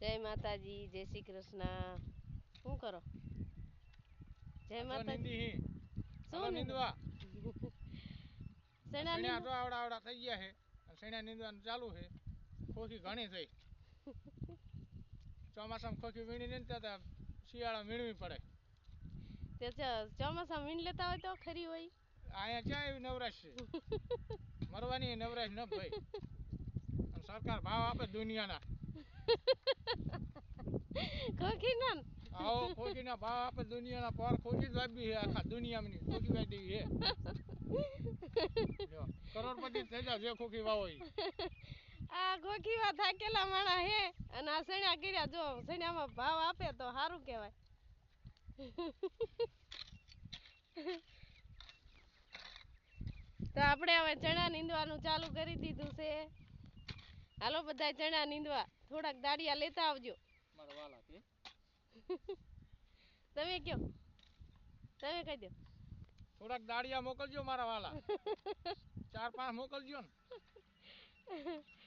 જય માતાજી જય શ્રી કૃષ્ણ. શું કરો? જય માતાજી. શું નિંદવા? સેના નિંદવા તો આવડા આવડા થઈ ગયા છે સેના નિંદવાનું ચાલુ છે ખોખી ઘણી થઈ. ચોમાસામાં ખોખી વીણી નહીં ત્યાં શિયાળા વીણવી પડે. તે ચોમાસા ચોમાસામાં વીણ લેતા હોય તો ખરી હોય. અહીંયા ક્યાં એવી નવરાશ છે? મરવાની નવરાશ ન ભાઈ. સરકાર ભાવ આપે દુનિયાના. ખોખી આવો ખોખીના ભાવ આપે દુનિયાના પર ખોખી જ વાપી છે આખા દુનિયામાં ખોખી વાડી છે. કરોડપતિ થઈ જા જે ખોખી વાવો આ આ વા થાકેલા માણા હે અને આ સણ્યા કર્યા જો સણ્યામાં ભાવ આપે તો સારું કહેવાય. તો આપણે હવે ચણા નીંદવાનું ચાલુ કરી દીધું છે. હાલો બધા ચણા નીંદવા થોડાક દાડિયા લેતા આવજો. તમે કયો? તમે કહી દો. થોડાક દાળિયા મોકલજો મારા વાલા. ચાર પાંચ મોકલજો ને.